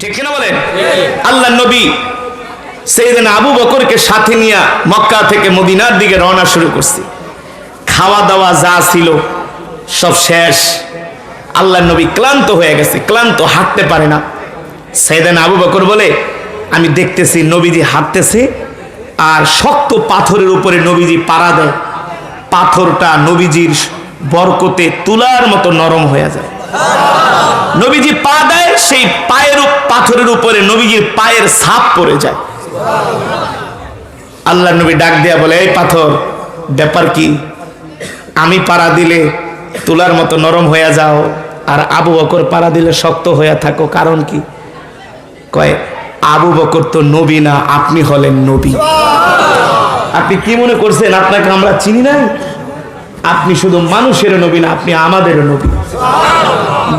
ঠিক কিনা বলেন আল্লাহ নবী সেইদিন আবু বকরকে সাথে নিয়ে মক্কা থেকে মদিনার দিকে রওনা শুরু করছি। খাওয়া দাওয়া যা ছিল সব শেষ। আল্লাহ নবী ক্লান্ত হয়ে গেছে, ক্লান্ত হাঁটতে পারে না। সেইদিন আবু বকর বলে, আমি দেখতেছি নবীজি হাঁটতেছে আর শক্ত পাথরের উপরে নবীজি পাড়া দেয়। পাথরটা নবীজির বরকতে তুলার মতো নরম হয়ে যায়। নবীজি পা দেয়, সেই পায়ের পাথরের উপরে নবীজির পায়ের ছাপ পড়ে যায়। আল্লাহ নবী ডাক দেয়া বলে, এই পাথর, ব্যাপার কি? আমি পাড়া দিলে তুলার মতো নরম হয়ে যাও, আর আবু বকর পাড়া দিলে শক্ত হয়ে থাকো, কারণ কি? কয়, আবু বকর তো নবী না, আপনি হলেন নবী। আপনি কি মনে করছেন, আপনাকে আমরা চিনি নাই? আপনি শুধু মানুষের নবী না, আপনি আমাদেরও নবী।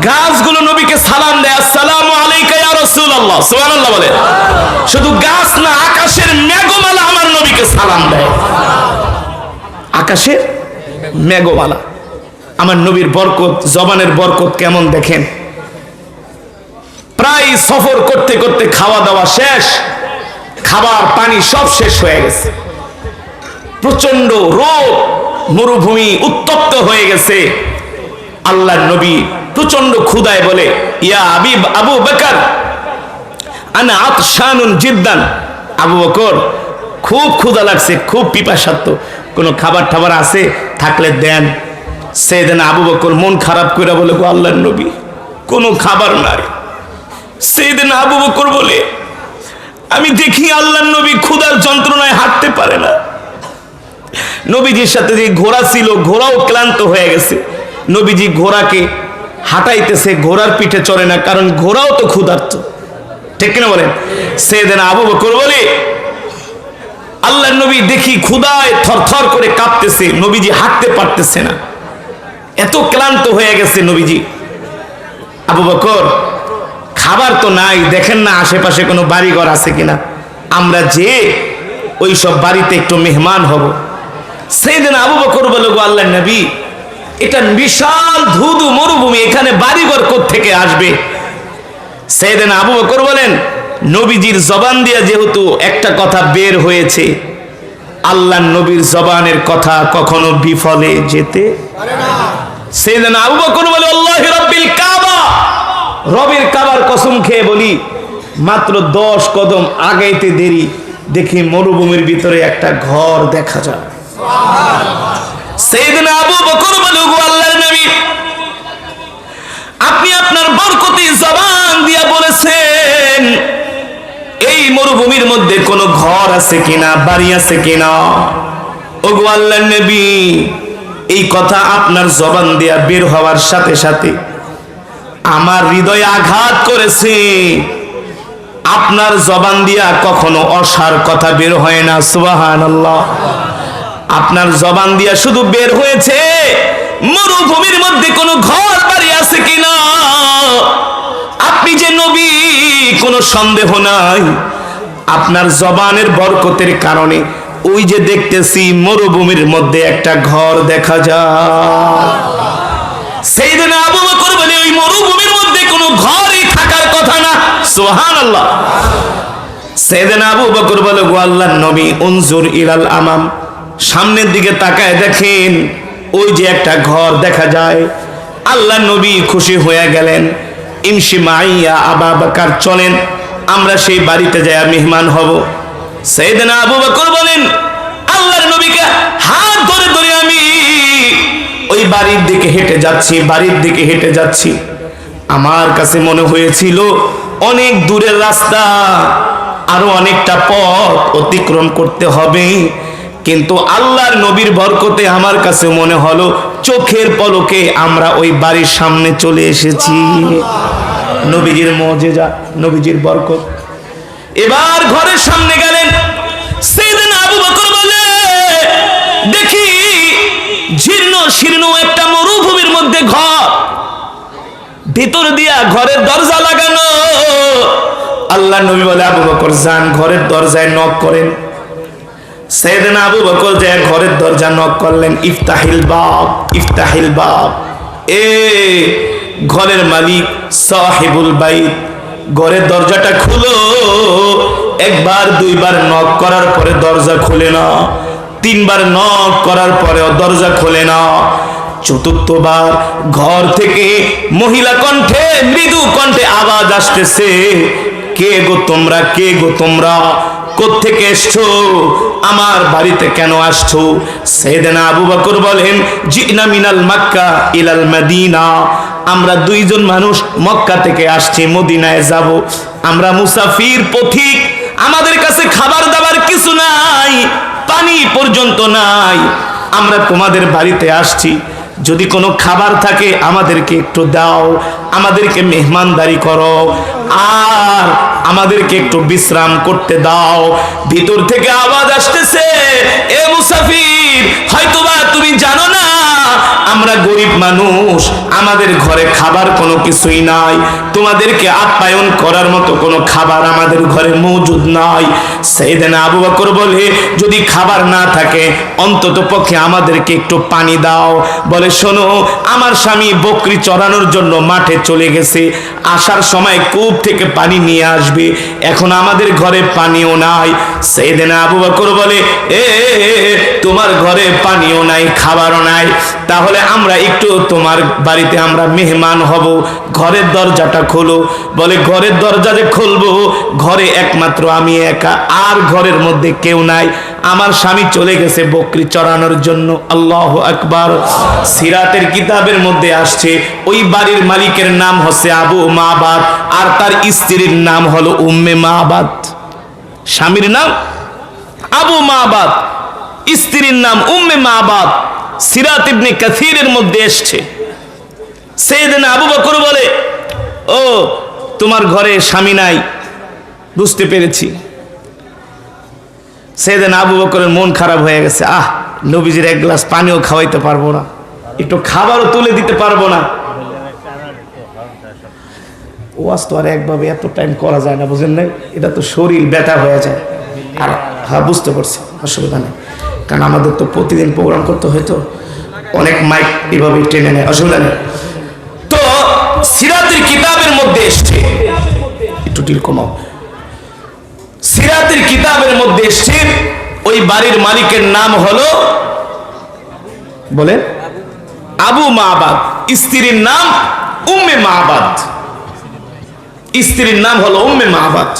গাছগুলো নবীকে সালাম দেয়, আসসালামু শুধু গাছ না, আকাশের মেঘমালা আমার নবীকে সালাম দেয়। আকাশের মেঘমালা। আমার নবীর বরকত, জবানের বরকত কেমন দেখেন? প্রায় সফর করতে করতে খাওয়া দাওয়া শেষ, খাবার পানি সব শেষ হয়ে গেছে। প্রচণ্ড রোদ মরুভূমি উত্তপ্ত হয়ে গেছে। আল্লাহ নবী প্রচণ্ড ক্ষুদায় বলে, ইয়া আবিব আবু বকর আবু বকর, খুব ক্ষুধা লাগছে, খুব পিপাসাত্ম কোনো খাবার টাবার আছে? থাকলে দেন। সেদিন আবু বকর মন খারাপ করে বলে, গো আল্লাহর নবী, কোনো খাবার নাই। সেদিন আবু বকর বলে, আমি দেখি আল্লাহর নবী ক্ষুধার যন্ত্রণায় হাঁটতে পারে না। নবীজির সাথে যে ঘোড়া ছিল, ঘোড়াও ক্লান্ত হয়ে গেছে। নবীজি ঘোড়াকে হাঁটাইতেছে, ঘোড়ার পিঠে চড়ে না, কারণ ঘোড়াও তো ক্ষুধার্ত। ঠিক কিনা বলেন? সেদিন আবু বকর বলে আল্লাহ নবী দেখি ক্ষুদায় থরথর করে কাঁপতেছে, নবীজি হাঁটতে পারতেছে না। এত ক্লান্ত হয়ে গেছে নবীজি। আবু বকর, খাবার তো নাই, দেখেন না আশেপাশে কোনো বাড়িঘর আছে কিনা। আমরা যে ওই সব বাড়িতে একটু মেহমান হব। সেইদিন আবু বকর বলে, গো আল্লাহ নবী, এটা বিশাল ধুধু মরুভূমি, এখানে বাড়িঘর থেকে আসবে? সেইদিন আবু বকর বলেন, নবীজির জবান দিয়া যেহেতু একটা কথা বের হয়েছে আল্লাহ নবীর জবানের কথা কখনো বিফলে যেতে সেইদিন আবু বকর বলে রব্বিল কাবা, রবের কাবার কসম খেয়ে বলি, মাত্র দশ কদম আগাইতে দেরি, দেখি মরুভূমির ভিতরে একটা ঘর দেখা যায়। আপনি আপনার বরকতি জবান দিয়া বলেছেন, এই মরুভূমির মধ্যে ঘর আছে কিনা, বাড়ি আছে কিনা? এই কথা আপনার জবান দিয়া বের হওয়ার সাথে সাথে আমার হৃদয়ে আঘাত করেছে। আপনার জবান দিয়া কখনো অসার কথা বের হয় না সুবাহান আপনার জবান দিয়া শুধু বের হয়েছে, মরুভূমির মধ্যে কোনো ঘর বাড়ি আছে কিনা? আপনি যে নবী, কোনো সন্দেহ নাই। আপনার জবানের বরকতের কারণে ওই যে দেখতেছি, মরুভূমির মধ্যে একটা ঘর দেখা যায়। সেই দিন আবু বকর বলে, ওই মরুভূমির মধ্যে কোনো ঘরই থাকার কথা না। সোহান আল্লাহ সেদিন আবু বকর বলে, গো নবী, উনজুর ইলাল আমাম। সামনের দিকে তাকায় দেখেন, ওই যে একটা ঘর দেখা যায়। আল্লাহ নবী খুশি হয়ে গেলেন। ইমসি মাইয়া আবা বাকার চলেন, আমরা সেই বাড়িতে যাই মেহমান হব। সেদিন আবু বকর বলেন, আল্লাহর নবীকে হাত ধরে ধরে আমি ওই বাড়ির দিকে হেঁটে যাচ্ছি, বাড়ির দিকে হেঁটে যাচ্ছি। আমার কাছে মনে হয়েছিল অনেক দূরের রাস্তা, আরও অনেকটা পথ অতিক্রম করতে হবে। কিন্তু আল্লাহর নবীর বরকতে আমার কাছে মনে হলো, চোখের পলকে আমরা ওই বাড়ির সামনে চলে এসেছি। নবীজির মজেজা, নবীজির বরকত। এবার ঘরের সামনে গেলেন সেদিন আবু বকর বলে, দেখি, জীর্ণ শীর্ণ একটা মরুভূমির মধ্যে ঘর। ভিতর দিয়া ঘরের দরজা লাগানো। আল্লাহ নবী বলে, আবু বকর, যান, ঘরের দরজায় নক করেন। সেদিন আবু বকর যে ঘরের দরজা নক করলেন, ইফতাহিল বাব ইফতাহিল বাব। এ ঘরের মালিক সাহেবুল বাইত, ঘরের দরজাটা খুলো। একবার, দুইবার নক করার পরে দরজা খুলে না। তিনবার নক করার পরেও দরজা খোলে না। চতুর্থবার, ঘর থেকে মহিলা কণ্ঠে, মৃদু কণ্ঠে আওয়াজ আসতেছে, কে গো তোমরা, কে গো তোমরা? কোত্থেকে এসছো? আমার বাড়িতে কেন আসছো? সেদিনা আবু বকর বলেন, জিনা মিনাল মাক্কা ইলাল মদিনা। আমরা দুইজন মানুষ মক্কা থেকে আসছি, মদিনায় যাব। আমরা মুসাফির পথিক, আমাদের কাছে খাবার দাবার কিছু নাই, পানি পর্যন্ত নাই। আমরা তোমাদের বাড়িতে আসছি। যদি কোনো খাবার থাকে, আমাদেরকে একটু দাও, আমাদেরকে মেহমানদারি করো। আর আমাদেরকে একটু বিশ্রাম করতে দাও। ভিতর থেকে আওয়াজ আসতেছে, এ মুসাফির, হয়তোবা তুমি জানো না আমরা গরিব মানুষ, আমাদের ঘরে খাবার কোনো কিছুই নাই। তোমাদেরকে আপ্যায়ন করার মতো কোনো খাবার আমাদের ঘরে মজুদ নাই। সেইদিন আবু বকর বলে, যদি খাবার না থাকে, অন্তত পক্ষে আমাদেরকে একটু পানি দাও। বলে, শোনো, আমার স্বামী বকরি চড়ানোর জন্য মাঠে চলে গেছে। আসার সময় কূপ থেকে পানি নিয়ে আসবে। এখন আমাদের ঘরে পানিও নাই। সেইদিন আবু বকর বলে, এ, তোমার ঘরে পানিও নাই, খাবারও নাই। তাহলে আমরা একটু তোমার বাড়িতে আমরা মেহমান হব, ঘরের দরজাটা খোলো। বলে, ঘরের দরজা যে খুলবো, ঘরে একমাত্র আমি একা, আর ঘরের মধ্যে কেউ নাই। আমার স্বামী চলে গেছে বকরি চড়ানোর জন্য, আল্লাহ আকবার। সিরাতের কিতাবের মধ্যে আসছে, ওই বাড়ির মালিকের নাম হচ্ছে আবু মাবাদ, আর তার স্ত্রীর নাম হলো উম্মে মাবাদ। স্বামীর নাম আবু মাবাদ, স্ত্রীর নাম উম্মে মাবাদ। সিরাত ইবনে কাসিরের মধ্যে এসছে। সেদিন আবু বকর বলে, ও, তোমার ঘরে স্বামী নাই। বুঝতে পেরেছি। সেদিন আবু বকরের মন খারাপ হয়ে গেছে। আহ, নবীজির এক গ্লাস পানিও খাওয়াইতে পারব না। একটু খাবারও তুলে দিতে পারব না। ওয়াজ তো আর একভাবে এত টাইম করা যায় না, বুঝেন না এটা তো শরীর ব্যথা হয়ে যায়। আর হ্যাঁ বুঝতে পারছি, অসুবিধা নেই। কারণ আমাদের তো প্রতিদিন প্রোগ্রাম করতে হয়তো অনেক মাইক এভাবে টেনে নেয়, অসুবিধা নেই। তো সিরাতের কিতাবের মধ্যে এসছে। একটু টিল কমাও। সিরাতের কিতাবের মধ্যে এসছে, ওই বাড়ির মালিকের নাম হলো বলে আবু মাহবাদ স্ত্রীর নাম উম্মে মাহবাদ স্ত্রীর নাম হলো উম্মে মাহবাদ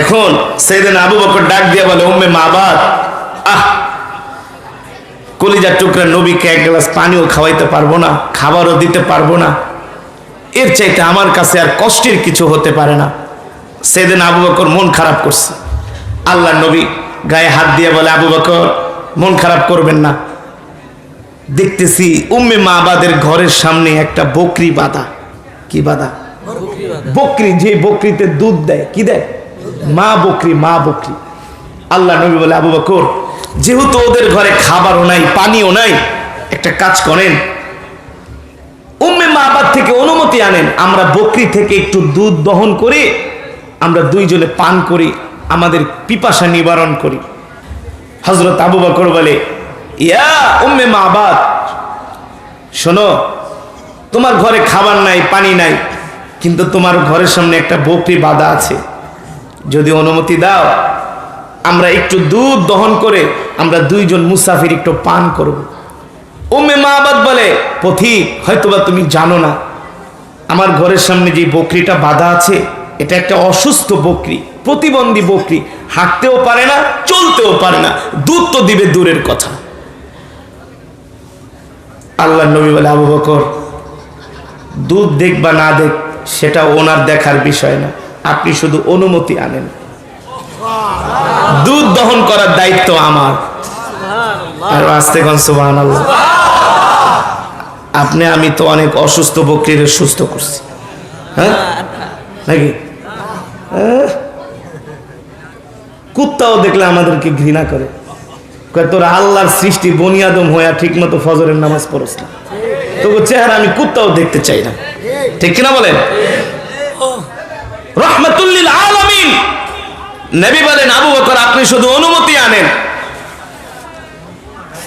এখন সেদিন আবু বকর ডাক দিয়ে বলে, উম্মে মাহবাদ আহ কলিজার টুকরা নবীকে এক গ্লাস পানিও খাওয়াইতে পারব না, খাবারও দিতে পারব না। এর চাইতে আমার কাছে আর কষ্টের কিছু হতে পারে না। সেদিন আবু বকর মন খারাপ করছে। আল্লাহ নবী গায়ে হাত দিয়ে বলে, আবু বকর, মন খারাপ করবেন না। দেখতেছি উম্মে মাবাদের ঘরের সামনে একটা বকরি বাঁধা। কি বাঁধা? বকরি, যে বকরিতে দুধ দেয়, কি দেয়? মা বকরি মা বকরি। আল্লাহ নবী বলে, আবু বকর যেহেতু ওদের ঘরে খাবারও নাই, পানিও নাই, একটা কাজ করেন। উম্মে মাবাদ থেকে অনুমতি আনেন, আমরা বকরি থেকে একটু দুধ দহন করে, আমরা দুইজনে পান করি, আমাদের পিপাসা নিবারণ করি। হজরত আবু বকর বলে, ইয়া উম্মে মাবাদ, শোনো, তোমার ঘরে খাবার নাই, পানি নাই, কিন্তু তোমার ঘরের সামনে একটা বকরি বাঁধা আছে। যদি অনুমতি দাও আমরা একটু দুধ দহন করে আমরা দুইজন মুসাফির একটু পান করব। উম্মে মাহবাদ বলে, পথিক, হয়তোবা তুমি জানো না, আমার ঘরের সামনে যে বকরিটা বাঁধা আছে, এটা একটা অসুস্থ বকরি, প্রতিবন্ধী বকরি, হাঁটতেও পারে না, চলতেও পারে না, দুধ তো দিবে দূরের কথা। আল্লাহ নবী বলে, আবু বকর, দুধ দেখ বা না দেখ, সেটা ওনার দেখার বিষয় না, আপনি শুধু অনুমতি আনেন। দুধ দহন করার দায়িত্ব আমার। আর আসতে সুবহান আপনি, আমি তো অনেক অসুস্থ, বকরির সুস্থ করছি। হ্যাঁ? নাকি? কুত্তাও দেখলে আমাদেরকে ঘৃণা করে। তোর আল্লাহর সৃষ্টি বনিয়াদম হইয়া ঠিক মতো ফজরের নামাজ পড়স না। তবু চেহারা আমি কুত্তাও দেখতে চাই না। ঠিক কিনা বলেন? রহমতুল্লিল আলামিন। নবী বলেন, আবু বকর, আপনি শুধু অনুমতি আনেন।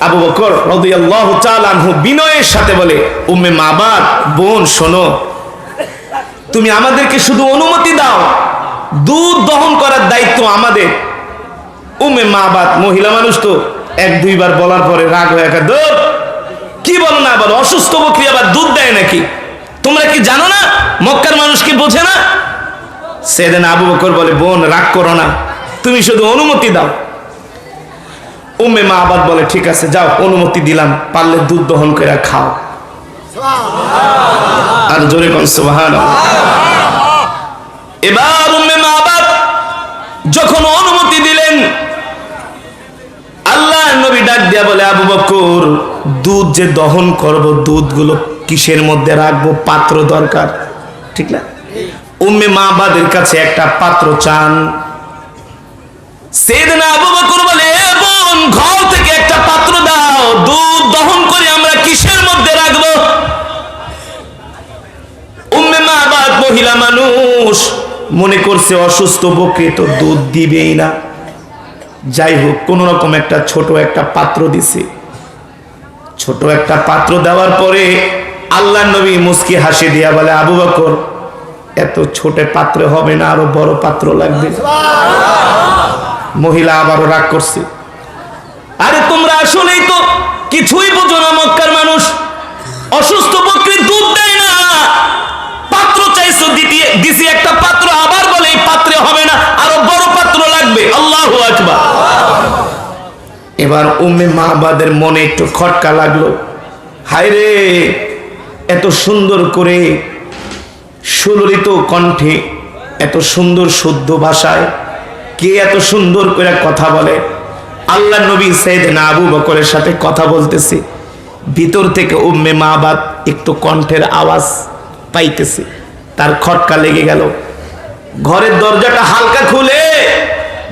আবু বকর রাদিয়াল্লাহু তাআলা আনহু বিনয়ের সাথে বলে, উম্মে মাবাদ, বোন, শোনো, তুমি আমাদেরকে শুধু অনুমতি দাও। দুধ দহন করার দায়িত্ব আমাদের। উমে মা বাদ মহিলা মানুষ তো, এক দুইবার বলার পরে রাগ হয়ে একা দৌড় কি বলো না আবার অসুস্থ বকরি আবার দুধ দেয় নাকি? তোমরা কি জানো না? মক্কার মানুষ কি বোঝে না? সেদিন আবু বকর বলে বোন রাগ করো না। তুমি শুধু অনুমতি দাও। উম্মে মা আবাদ বলে ঠিক আছে যাও অনুমতি দিলাম। পারলে দুধ দহন করে খাও। আর জোরে কোন সুবহান এবার উম্মে মা আবাদ যখন অনুমতি দিলেন আল্লাহ নবী ডাক দিয়া বলে আবু বকর দুধ যে দহন করব দুধগুলো কিসের মধ্যে রাখব? পাত্র দরকার। ঠিক না? উম্মে মা বাদের কাছে একটা পাত্র চান। সেদিন আবু বকর বলে, "এ বোন, ঘর থেকে একটা পাত্র দাও, দুধ দহন করে আমরা কিসের মধ্যে রাখব? উম্মে মা বাদ মহিলা মানুষ মনে করছে অসুস্থ বকরি তো দুধ দিবেই না। যাই হোক, কোন রকম একটা ছোট একটা পাত্র দিছে। ছোট একটা পাত্র দেওয়ার পরে আল্লাহ নবী মুস্কি হাসি দিয়া বলে, আবু বকর এত ছোট পাত্র হবে না, আরও বড় পাত্র লাগবে। মহিলা আবারও রাগ করছে। আরে তোমরা আসলেই তো কিছুই বোঝো না, মক্কার মানুষ। অসুস্থ বকরি দুধ দেয় না। পাত্র চাইছো দিছি একটা পাত্র, আবার বলে এই পাত্রে হবে না, আরও বড় পাত্র লাগবে। আল্লাহু আকবার। এবার উম্মে মাহবাদের মনে একটু খটকা লাগল। হায় রে এত সুন্দর করে সুললিত কণ্ঠে এত সুন্দর শুদ্ধ ভাষায় কে এত সুন্দর করে কথা বলে? আল্লাহ নবী সাইদিন আবু বকরের সাথে কথা বলতেছে। ভিতর থেকে উম্মে মাহবাদ একটু কণ্ঠের আওয়াজ পাইতেছে। তার খটকা লেগে গেল। ঘরের দরজাটা হালকা খুলে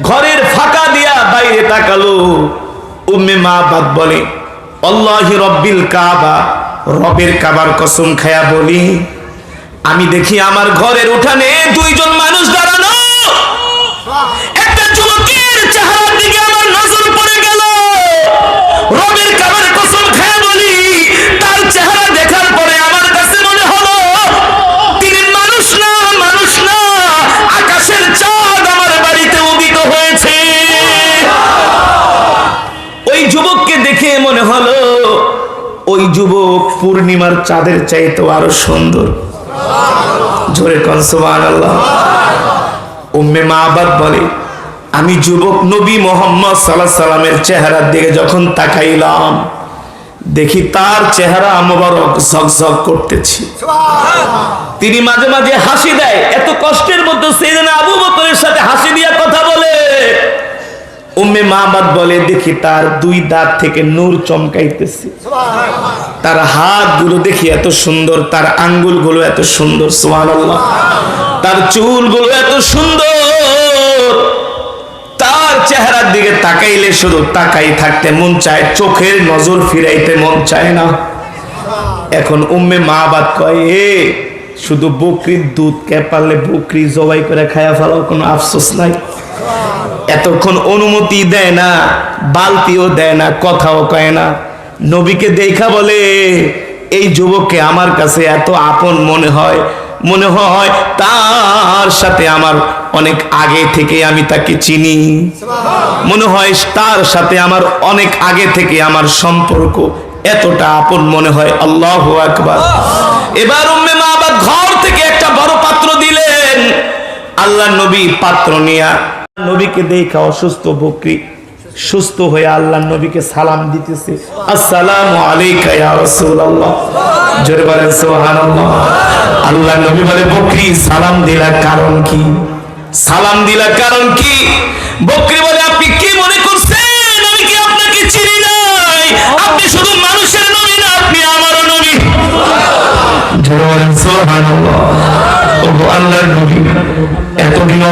ঘরের ফাঁকা দিয়া বাইরে তাকালো। উম্মে মা বাদ বলে অল্লাহি রব্বিল কাবা, রবের কাবার কসম খায়া বলি আমি দেখি আমার ঘরের উঠানে দুইজন মানুষ দাঁড়ানো। একটা যুবকের চেহারার দিকে আমার নজর পড়ে গেল। রবের কাবার কসম খায়া বলি, তার চেহারা দেখার পরে আমার কাছে মনে হলো, তিনি মানুষ না মানুষ না, আকাশের চাঁদ আমার বাড়িতে উদিত হয়েছে। ওই যুবককে দেখে মনে হলো, ওই যুবক পূর্ণিমার চাঁদের চাইতে আরও সুন্দর। জোরে কনসুমান আল্লাহ উম্মে মাহবাদ বলে আমি যুবক নবী মোহাম্মদ সাল্লাহ সাল্লামের চেহারার দিকে যখন তাকাইলাম দেখি তার চেহারা মোবারক ঝকঝক করতেছি। তিনি মাঝে মাঝে হাসি দেয় এত কষ্টের মধ্যে সেদিন আবু বকরের সাথে হাসি দিয়া কথা বলে। উম্মে মাহবাদ বলে, দেখি তার দুই দাঁত থেকে নূর চমকাইতেছে। তার হাতগুলো দেখি এত সুন্দর, তার আঙ্গুলগুলো এত সুন্দর, সুবহানাল্লাহ। তার চুলগুলো এত সুন্দর। তার চেহারার দিকে তাকাইলে শুধু তাকাই থাকতে মন চায়, চোখের নজর ফিরাইতে মন চায় না। এখন উম্মে মা বাদ কয়, এ শুধু বকরির দুধ কে পারলে বকরি জবাই করে খায়া ফেলার কোনো আফসোস নাই। এতক্ষণ অনুমতি দেয় না, বালতিও দেয় না, কথাও কয় না। নবীকে দেখা বলে, এই যুবককে আমার কাছে এত আপন মনে হয় মনে হয় তার সাথে আমার অনেক আগে থেকে আমি তাকে চিনি। মনে হয় তার সাথে আমার অনেক আগে থেকে আমার সম্পর্ক এতটা আপন মনে হয়। আল্লাহ আকবার। এবার উম্মে মা থেকে একটা বড় পাত্র দিলেন। আল্লাহ নবী পাত্র নিয়া নবীকে দেখা অসুস্থ, বকরি, সুস্থ হয়ে আল্লাহ নবীকে সালাম দিতেছে। আসসালামু জোরে বলেন, সুবহানাল্লাহ। আল্লাহ নবী বলে, বকরি, সালাম দিলা কারণ কি? সালাম দিলা কারণ কি? বকরি বলে, আপনি কি মনে করছেন? আমি কি আপনাকে চিনি নাই? আপনি শুধু মানুষের নবী এতদিন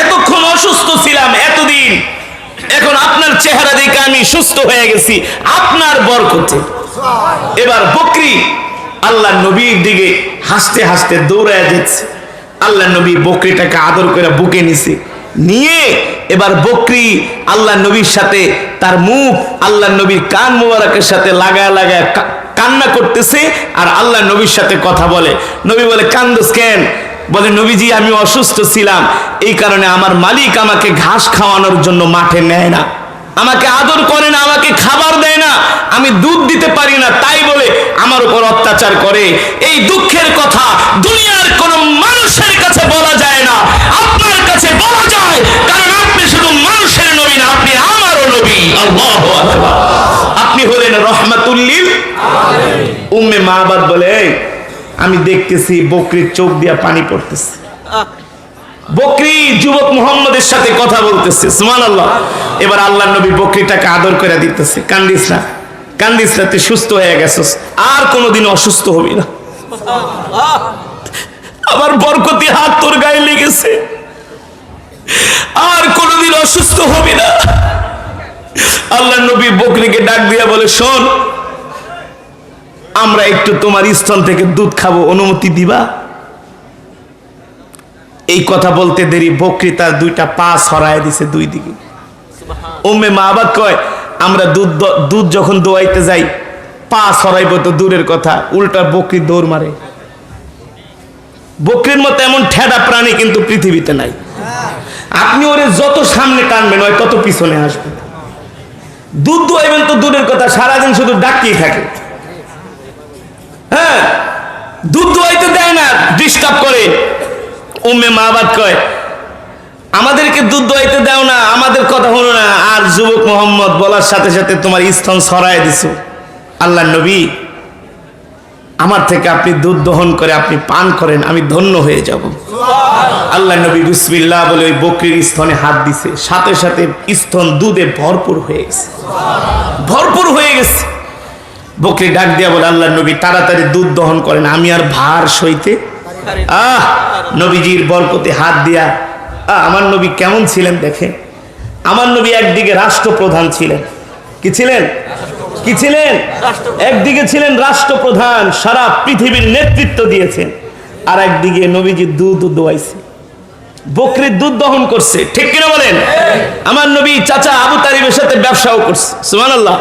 এতক্ষণ অসুস্থ ছিলাম এতদিন, এখন আপনার চেহারা দেখে আমি সুস্থ হয়ে গেছি, আপনার বরকতে। এবার বকরি আল্লাহ নবীর দিকে হাসতে হাসতে দৌড়ায় যাচ্ছে। আল্লাহ নবী বকরিটাকে আদর করে বুকে নিছে। নিয়ে এবার বকরি আল্লাহ নবীর সাথে, তার মুখ আল্লাহ নবীর কান মুবারকের সাথে লাগায় লাগায় কান্না করতেছে আর আল্লাহ নবীর সাথে কথা বলে। নবী বলে, কান্দস কেন? বলে, নবীজি, আমি অসুস্থ ছিলাম। এই কারণে আমার মালিক আমাকে ঘাস খাওয়ানোর জন্য মাঠে নেয় না। আমাকে আদর করে না, আমাকে খাবার দেয় না। আমি দুধ দিতে পারি না, তাই বলে আমার উপর অত্যাচার করে। এই দুঃখের কথা দুনিয়ার কোন মানুষের কাছে বলা যায় যায় কারণ আপনি শুধু মানুষের নবী না আপনি আমারও নবী। আল্লাহু আকবার। আপনি হলেন রহমাতুল্লিল। উম্মে মাহবাদ বলে আমি দেখতেছি বকরির চোখ দিয়া পানি পড়তেছে। বকরি যুবক মুহাম্মদের সাথে কথা বলতেছে সুমান আল্লাহ এবার আল্লাহ নবী বকরিটাকে আদর করে দিতেছে। কান্দিস না কান্দিস না তুই সুস্থ হয়ে গেছিস। আর কোনোদিন অসুস্থ হবি না। আমার বরকতি হাত তোর গায়ে লেগেছে। আর কোনোদিন অসুস্থ হবি না। আল্লাহ নবী বকরিকে ডাক দিয়া বলে, শোন, আমরা একটু তোমার স্তন থেকে দুধ খাব, অনুমতি দিবা? এই কথা বলতে দেরি, বকরি তার দুইটা পা সরায় দিছে দুই দিকে। ওমে মা আবাদ কয়, আমরা দুধ দুধ যখন দোয়াইতে যাই, পা সরাইব তো দূরের কথা, উল্টা বকরি দৌড় মারে। বকরির মতো এমন ঠেডা প্রাণী কিন্তু পৃথিবীতে নাই। আপনি ওরে যত সামনে টানবেন, ওই তত পিছনে আসবে। দুধ দোয়াইবেন তো দূরের কথা, সারাদিন শুধু ডাকিয়ে থাকে। হ্যাঁ দুধ দোয়াইতে দেয় না ডিস্টার্ব করে। উম্মে মাবাদ কয়, আমাদেরকে দুধ দোয়াইতে দাও না, আমাদের কথা হলো না। আর যুবক মোহাম্মদ বলার সাথে সাথে তোমার স্তন সরায় দিছো। আল্লাহ নবী আমার থেকে আপনি দুধ দহন করে আপনি পান করেন আমি ধন্য হয়ে যাব। আল্লাহ নবী বিসমিল্লাহ বলে ওই বকরির স্তনে হাত দিছে। সাথে সাথে স্তন দুধে ভরপুর হয়ে গেছে। ভরপুর হয়ে গেছে। বকরি ডাক দিয়া বলে আল্লাহ নবী তাড়াতাড়ি দুধ দহন করেন আমি আর ভার সইতে আহ নবীজির বরকতে হাত দিয়া আহ, আমার নবী কেমন ছিলেন দেখেন? আমার নবী একদিকে রাষ্ট্রপ্রধান ছিলেন। কি ছিলেন? কি ছিলেন? একদিকে ছিলেন রাষ্ট্রপ্রধান সারা পৃথিবীর নেতৃত্ব দিয়েছেন। আর একদিকে নবীজি দুধ দোয়াইছে। বকরির দুধ দহন করছে। ঠিক কিনা বলেন? আমার নবী চাচা আবু তারিবের সাথে ব্যবসাও করছে। সুমান আল্লাহ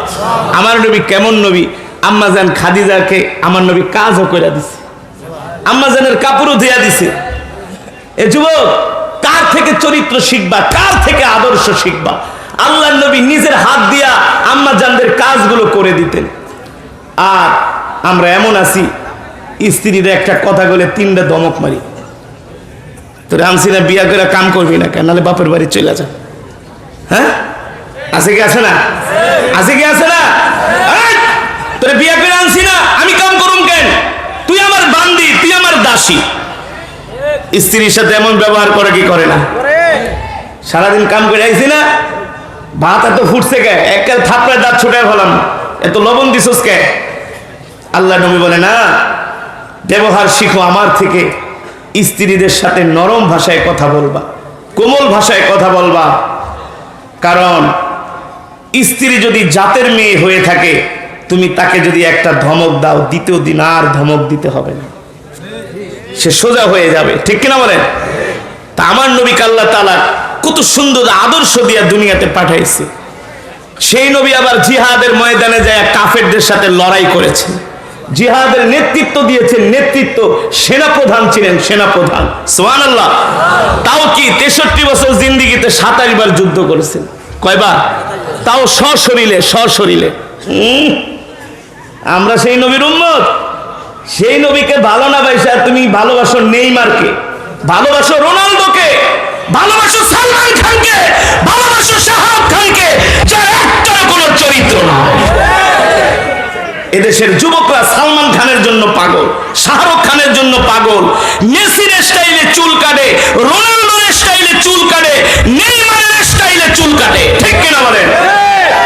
আমার নবী কেমন নবী? আম্মা জান খাদিজাকে আমার নবী কাজও করে দিছে। আম্মা জানের কাপড়ও দিয়া দিছে। এ যুবক কার থেকে চরিত্র শিখবা? কার থেকে আদর্শ শিখবা? আল্লাহ নবী নিজের হাত দিয়া আম্মা জানদের কাজগুলো করে দিতেন। আর আমরা এমন আছি, স্ত্রীর একটা কথা বলে তিনটা দমক মারি। তোরে আনছি না, বিয়া করে কাম করবি না কেন? নাহলে বাপের বাড়ি চলে যা। হ্যাঁ? আছে কি আছে না? আছে কি আছে না? তোরে বিয়া করে আনছি না, আমি কাম করুম কেন? তুই আমার বান্দি, তুই আমার দাসী। স্ত্রীর সাথে এমন ব্যবহার করে কি করে না? সারাদিন কাম করে আইছি না ভাত এত ফুটছে কে? এককাল থাপড়ে দাঁত ছুটে ফেলাম। এত লবণ দিছস কে? আল্লাহ নবী বলে, না, ব্যবহার শিখো আমার থেকে। স্ত্রীদের সাথে নরম ভাষায় কথা বলবা, কোমল ভাষায় কথা বলবা। কারণ, স্ত্রী যদি জাতের মেয়ে হয়ে থাকে, তুমি তাকে যদি একটা ধমক দাও, দ্বিতীয় দিন আর ধমক দিতে হবে না। সে সোজা হয়ে যাবে। ঠিক কিনা বলেন? তা আমার নবীকে আল্লাহ তালা কত সুন্দর আদর্শ দিয়া দুনিয়াতে পাঠাইছে। সেই নবী আবার জিহাদের ময়দানে যায় কাফেরদের সাথে লড়াই করেছেন জিহাদের নেতৃত্ব দিয়েছেন নেতৃত্ব সেনাপ্রধান ছিলেন সেনাপ্রধান। সোহান আল্লাহ তাও কি তেষট্টি বছর জিন্দিগিতে সাতাশ বার যুদ্ধ করেছেন? কয়বার? তাও সশরীরে সশরীরে। আমরা সেই নবীর উম্মত। সেই নবীকে ভালো না বাইসা তুমি ভালোবাসো নেইমারকে। ভালোবাসো রোনালদোকে। ভালোবাসো সালমান খানকে, ভালোবাসো শাহরুখ খানকে, যার একটারও কোনো চরিত্র না এদেশের যুবকরা সালমান খানের জন্য পাগল, শাহরুখ খানের জন্য পাগল, মেসির স্টাইলে চুল কাটে, রোনালদোর স্টাইলে চুল কাটে, নেইমারের স্টাইলে চুল কাটে, ঠিক কিনা বলেন?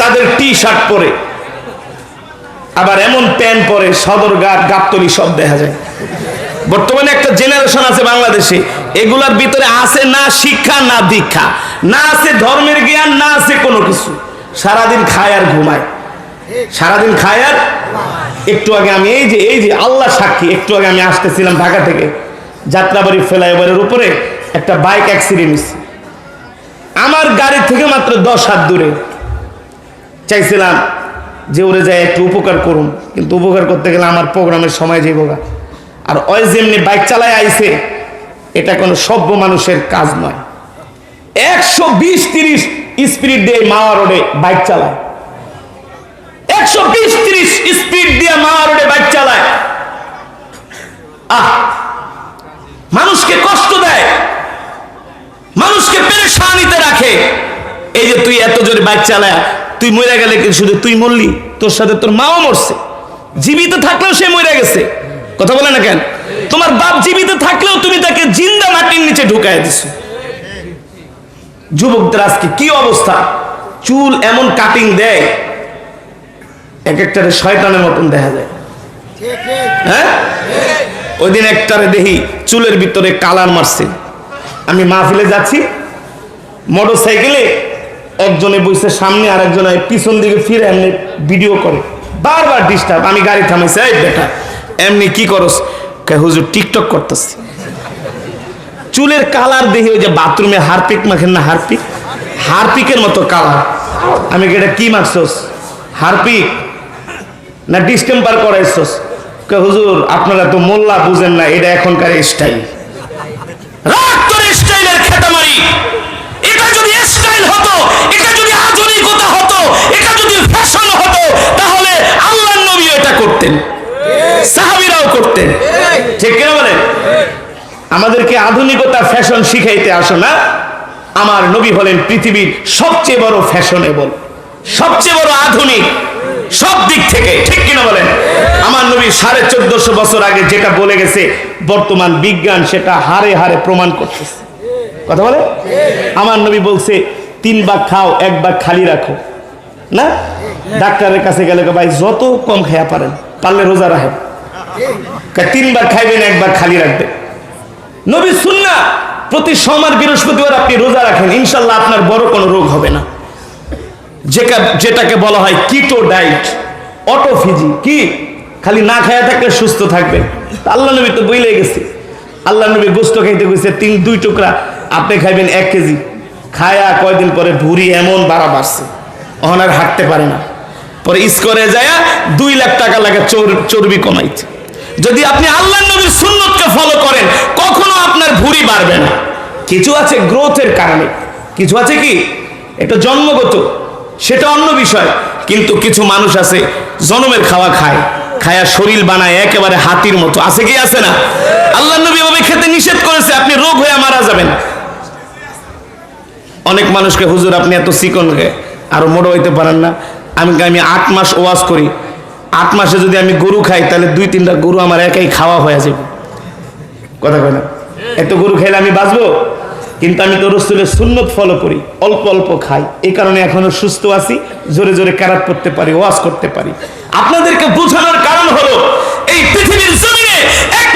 তাদের টি শার্ট পরে, আবার এমন প্যান্ট পরে সদর গাট গাবতলি সব দেখা যায়। বর্তমানে একটা জেনারেশন আছে বাংলাদেশে। এগুলার ভিতরে আছে না শিক্ষা, না দীক্ষা। না আছে ধর্মের জ্ঞান, না আছে কোনো কিছু। সারাদিন খায় আর ঘুমায়। সারাদিন খায় আর একটু আগে আমি এই যে এই যে আল্লাহ সাক্ষী, একটু আগে আমি আসতেছিলাম ঢাকা থেকে। যাত্রাবাড়ি ফ্লাইওভারের উপরে একটা বাইক অ্যাক্সিডেন্ট আমার গাড়ি থেকে মাত্র দশ হাত দূরে। চাইছিলাম যে ওরে যায়, একটু উপকার করুন। কিন্তু উপকার করতে গেলে আমার প্রোগ্রামের সময় যাইব গা। আর ওই যেমনি বাইক চালায় আইছে, এটা কোনো সভ্য মানুষের কাজ নয়। একশো বিশ তিরিশ স্পিড দিয়ে মাওয়া রোডে বাইক চালায়। একশো বিশ তিরিশ স্পিড দিয়ে মাওয়া রোডে বাইক চালায়। আহ! মানুষকে কষ্ট দেয়, মানুষকে পেরেশানিতে রাখে। এই যে তুই এত জোরে বাইক চালায়, তুই মরে গেলে শুধু তুই মরলি? তোর সাথে তোর মাও মরছে। জীবিত থাকলেও সে মরে গেছে। কথা বলে না কেন? তোমার বাপ জীবিত থাকলেও তুমি তাকে জিন্দা মাটির নিচে ঢুকায় দিছো। যুবকদের আজকে কি অবস্থা? চুল এমন কাটিং দেয়, এক একটারে শয়তানের মতন দেখা যায়। হ্যাঁ? ওই দিন একটারে দেখি চুলের ভিতরে কালার মারছে। আমি মাহফিলে যাচ্ছি মোটর সাইকেলে একজনে বসে সামনে আর একজনে পিছন দিকে ফিরে এমনি ভিডিও করে। বারবার ডিস্টার্ব আমি গাড়ি থামাইছি, এই বেটা। এমনি কি করস? হুজুর, টিকটক করতেছি। চুলের কালার দেখি ওই যে বাথরুমে হারপিক মাখেন না হারপিক? হারপিকের মতো কালার। আমি এটা কি মাখছস? হারপিক না ডিস্টেম্পার করাইছস? কে হুজুর, আপনারা তো মোল্লা বুঝেন না, এটা এখনকার স্টাইল। করতেন। সাহাবীরাও করতেন। ঠিক কিনা বলেন? আমাদেরকে আধুনিকতা ফ্যাশন শিখাইতে আসো না। আমার নবী হলেন পৃথিবীর সবচেয়ে বড় ফ্যাশনেবল সবচেয়ে বড় আধুনিক সব দিক থেকে ঠিক কিনা বলেন? আমার নবী সাড়ে চোদ্দশো বছর আগে যেটা বলে গেছে বর্তমান বিজ্ঞান সেটা হারে হারে প্রমাণ করতেছে। কথা বলে? আমার নবী বলছে তিন ভাগ খাও এক ভাগ খালি রাখো। না? ডাক্তারের কাছে গেলে ভাই যত কম খাইয়া পারেন পারলে রোজা কয়, তিনবার খাইবেন একবার খালি রাখবেন নবী সুন্না প্রতি সোমবার বৃহস্পতিবার আপনি রোজা রাখেন ইনশাল্লাহ আপনার বড় কোনো রোগ হবে না। যেটা- যেটাকে বলা হয় কিটো ডায়েট অটোফিজি কি? খালি না খায়া থাকলে সুস্থ থাকবেন আল্লাহ নবী তো বইলে গেছে। আল্লাহ নবী গোস্ত খাইতে গেছে তিন দুই টুকরা আপনি খাইবেন এক কেজি। খায়া কয়দিন পরে ভুড়ি এমন বাড়া বাড়ছে অহন আর হাঁটতে পারে না। পরে স্কোরে যায় দুই লাখ টাকা লাগে চর্বি কমাইছে। যদি আপনি আল্লাহ নবীর সুন্নতকে ফলো করেন, কখনো আপনার ভুঁড়ি বাড়বে না। কিছু আছে গ্রোথের কারণে। কিছু আছে কি? এটা জন্মগত, সেটা অন্য বিষয়। কিন্তু কিছু মানুষ আছে, জনমের খাওয়া খায়। খায়া শরীর বানায়, একেবারে হাতির মতো। আছে কি? আছে না? আল্লাহ নবী এভাবে খেতে নিষেধ করেছে, আপনি রোগ হয়ে মারা যাবেন। অনেক মানুষকে, হুজুর, আপনি এত চিকন আরও মোড়ো হইতে পারেন না? আমি আমি আট মাস ওয়াজ করি। আট মাসে যদি আমি গরু খাই, তাহলে দুই, তিনটা গরু আমার একাই খাওয়া হয়ে যাবে। কথা কয় না? এত গরু খাইলে আমি বাঁচবো? কিন্তু আমি তো রসুলের সুন্নত ফলো করি। অল্প অল্প খাই। এই কারণে এখনও সুস্থ আছি, জোরে জোরে কারাত করতে পারি, ওয়াজ করতে পারি। আপনাদেরকে বোঝানোর কারণ হলো, এই পৃথিবীর জমিনে এক